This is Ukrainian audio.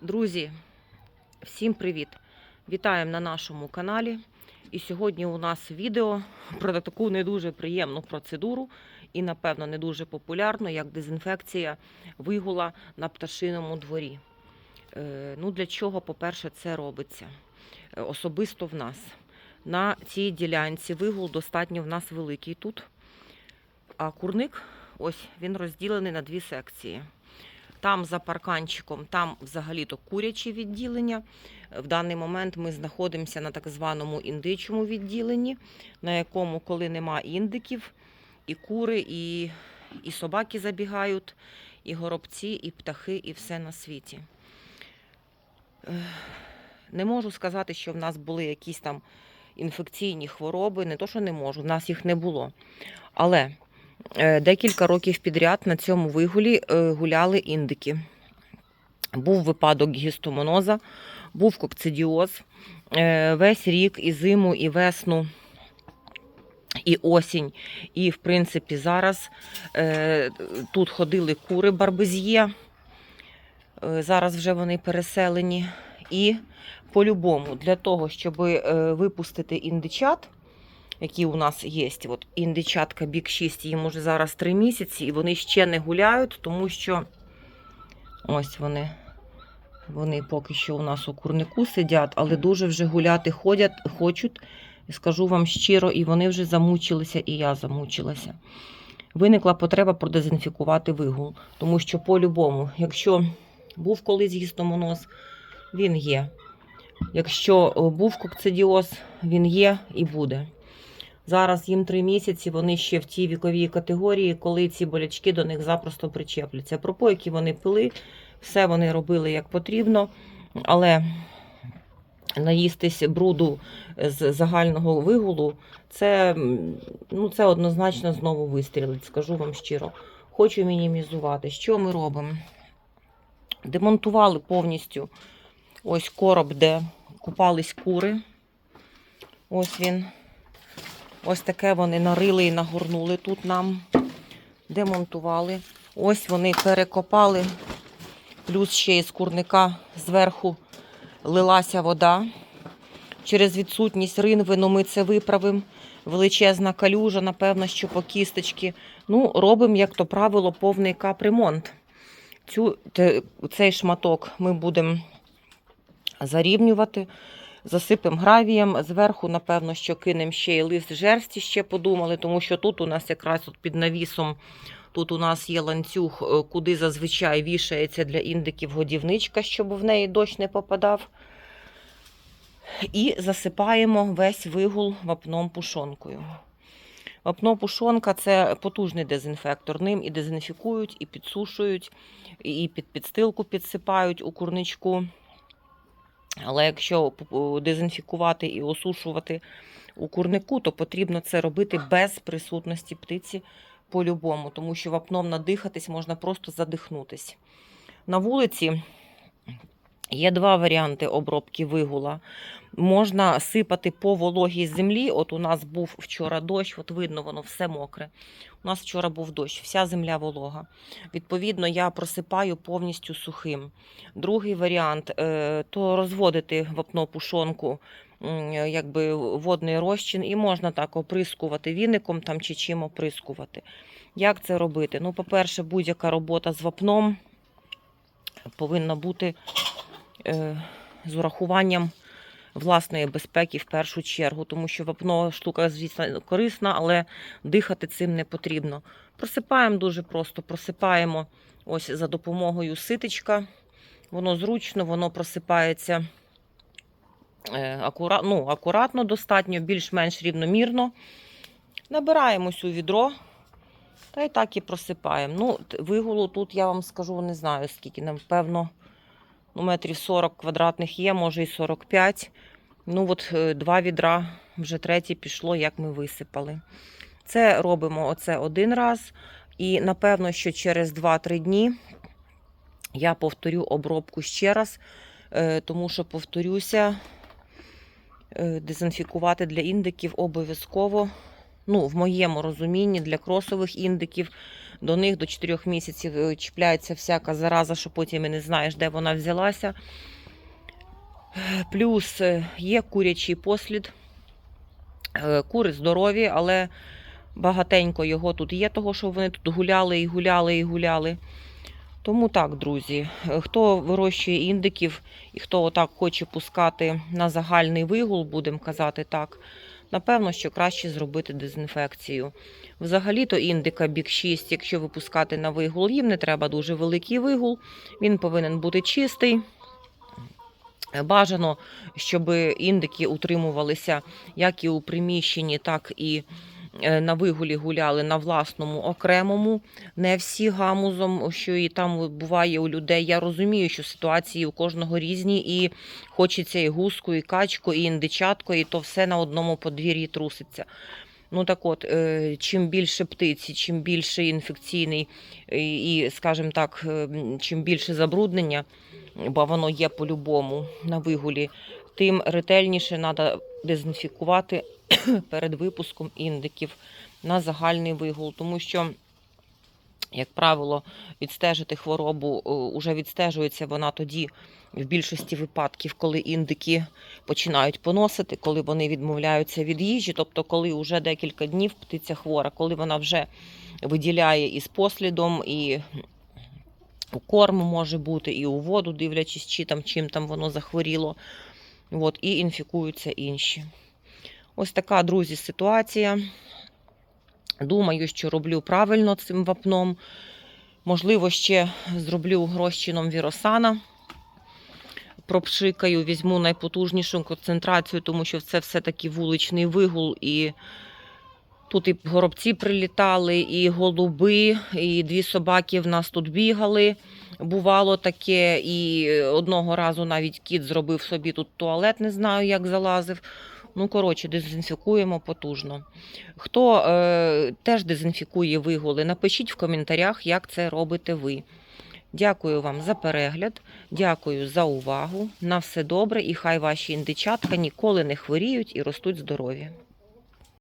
Друзі, всім привіт! Вітаємо на нашому каналі. І сьогодні у нас відео про таку не дуже приємну процедуру і, напевно, не дуже популярну, як дезінфекція вигула на пташиному дворі. Е, Ну, для чого, по-перше, це робиться? Е, Особисто в нас. На цій ділянці вигул достатньо в нас великий тут. А курник, ось він розділений на дві секції. Там за парканчиком, там взагалі-то курячі відділення. В даний момент ми знаходимося на так званому індичому відділенні, на якому, коли нема індиків, і кури, і, і собаки забігають, і горобці, і птахи, і все на світі. Не можу сказати, що в нас були якісь там інфекційні хвороби. Не то, що не можу, в нас їх не було. Але Декілька років підряд на цьому вигулі е, гуляли індики. Був випадок гістомоноза, був кокцидіоз. Е, Весь рік і зиму, і весну, і осінь. І, в принципі, зараз е, тут ходили кури барбез'є. Е, Зараз вже вони переселені. І по-любому, для того, щоб випустити індичат, які у нас є. От індичатка бік 6, їм уже зараз 3 місяці, і вони ще не гуляють, тому що ось вони. Вони поки що у нас у курнику сидять, але дуже вже гуляти ходять, хочуть. Скажу вам щиро, і вони вже замучилися, і я замучилася. Виникла потреба продезінфікувати вигул, тому що по-любому, якщо був колись гістомоноз, він є. Якщо був кокцидіоз, він є і буде. Зараз їм три місяці, вони ще в тій віковій категорії, коли ці болячки до них запросто причепляться. Пропойки вони пили, все вони робили як потрібно, але наїстись бруду з загального вигулу, це, ну, це однозначно знову вистрілить, скажу вам щиро. Хочу мінімізувати. Що ми робимо? Демонтували повністю ось короб, де купались кури. Ось він. Ось таке вони нарили і нагорнули тут нам, демонтували. Ось вони перекопали, плюс ще із курника зверху лилася вода. Через відсутність ринвину ми це виправимо. Величезна калюжа, напевно, що по кісточки. Ну, робимо, як то правило, повний капремонт. Цю, цей шматок ми будемо зарівнювати. Засипемо гравієм. Зверху, напевно, що кинемо ще й лист жерсті, ще подумали, тому що тут у нас якраз от під навісом, тут у нас є ланцюг, е, куди зазвичай вішається для індиків годівничка, щоб в неї дощ не попадав. І засипаємо весь вигул вапном пушонкою. Вапно пушонка це потужний дезінфектор. Ним і дезінфікують, і підсушують, і під підстилку підсипають у курничку. Але якщо дезінфікувати і осушувати у курнику, то потрібно це робити без присутності птиці по-любому, тому що вапном надихатись можна просто задихнутись. На вулиці є два варіанти обробки вигула. Можна сипати по вологій землі. От у нас був вчора дощ, от видно, воно все мокре. У нас вчора був дощ, вся земля волога. Відповідно, я просипаю повністю сухим. Другий варіант е, то розводити вапно пушонку, м, якби водний розчин, і можна так оприскувати віником там чи чим оприскувати. Як це робити? Ну, по-перше, будь-яка робота з вапном повинна бути з урахуванням власної безпеки в першу чергу, тому що вапно штука, звісно, корисна, але дихати цим не потрібно. Просипаємо дуже просто, просипаємо ось за допомогою ситечка. Воно зручно, воно просипається е, акура... ну, акуратно, достатньо, більш-менш рівномірно. Набираємо у відро та й так і просипаємо. Ну, вигулу тут я вам скажу, не знаю скільки, напевно, ну, метрів 40 квадратних є, може і 45. Ну, от е, два відра, вже третє пішло, як ми висипали. Це робимо оце один раз. І напевно, що через 2-3 дні я повторю обробку ще раз, е, тому що повторюся, е, дезінфікувати для індиків обов'язково. Ну, в моєму розумінні, для кросових індиків до них до 4 місяців е, чіпляється всяка зараза, що потім і не знаєш, де вона взялася. Плюс е, є курячий послід. Е, Кури здорові, але багатенько його тут є, того що вони тут гуляли і гуляли і гуляли. Тому так, друзі, хто вирощує індиків і хто отак хоче пускати на загальний вигул, будемо казати так, напевно, що краще зробити дезінфекцію. Взагалі-то індика бік 6, якщо випускати на вигул, їм не треба дуже великий вигул, він повинен бути чистий. Бажано, щоб індики утримувалися як і у приміщенні, так і на вигулі гуляли на власному окремому, не всі гамузом, що і там буває у людей. Я розумію, що ситуації у кожного різні, і хочеться і гуску, і качку, і індичатко, і то все на одному подвір'ї труситься. Ну так от, е, чим більше птиці, чим більше інфекційний і, і, скажімо так, е, чим більше забруднення, бо воно є по-любому на вигулі, тим ретельніше треба дезінфікувати перед випуском індиків на загальний вигул, тому що. Як правило, відстежити хворобу е, уже відстежується вона тоді, в більшості випадків, коли індики починають поносити, коли вони відмовляються від їжі, тобто коли вже декілька днів птиця хвора, коли вона вже виділяє і з послідом, і у корм може бути, і у воду, дивлячись, чи там чим там воно захворіло. От, і інфікуються інші. Ось така, друзі, ситуація. Думаю, що роблю правильно цим вапном. Можливо, ще зроблю розчином віросана. Пропшикаю, візьму найпотужнішу концентрацію, тому що це все-таки вуличний вигул. І тут і горобці прилітали, і голуби, і дві собаки в нас тут бігали. Бувало таке, і одного разу навіть кіт зробив собі тут туалет, не знаю, як залазив. Ну, коротше, дезінфікуємо потужно. Хто е, теж дезінфікує вигули, напишіть в коментарях, як це робите ви. Дякую вам за перегляд, дякую за увагу. На все добре і хай ваші індичатка ніколи не хворіють і ростуть здорові.